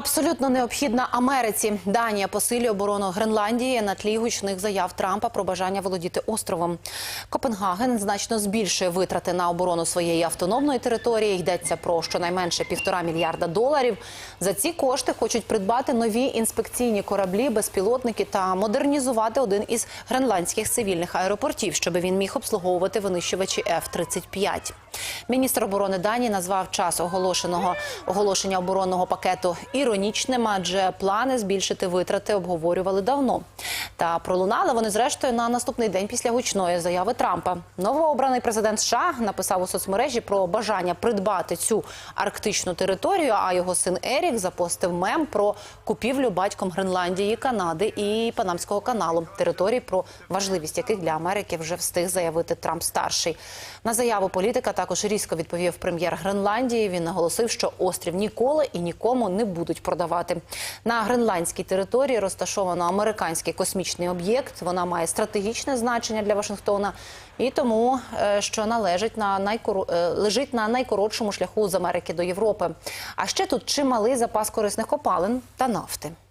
Абсолютно необхідна Америці. Данія посилює оборону Гренландії на тлі гучних заяв Трампа про бажання володіти островом. Копенгаген значно збільшує витрати на оборону своєї автономної території. Йдеться про щонайменше півтора мільярда доларів. За ці кошти хочуть придбати нові інспекційні кораблі, безпілотники та модернізувати один із гренландських цивільних аеропортів, щоб він міг обслуговувати винищувачі F-35. Міністр оборони Данії назвав час оголошеного оголошення оборонного пакету іронічним, адже плани збільшити витрати обговорювали давно. Та пролунали вони зрештою на наступний день після гучної заяви Трампа. Новообраний президент США написав у соцмережі про бажання придбати цю арктичну територію. А його син Ерік запостив мем про купівлю батьком Гренландії, Канади і Панамського каналу територій, про важливість яких для Америки вже встиг заявити Трамп старший. На заяву політика також різко відповів прем'єр Гренландії. Він наголосив, що острів ніколи і нікому не будуть продавати. На гренландській території розташовано американський космічний об'єкт. Вона має стратегічне значення для Вашингтона і тому, е, що належить на найкоро... е, лежить на найкоротшому шляху з Америки до Європи. А ще тут чималий запас корисних копалин та нафти.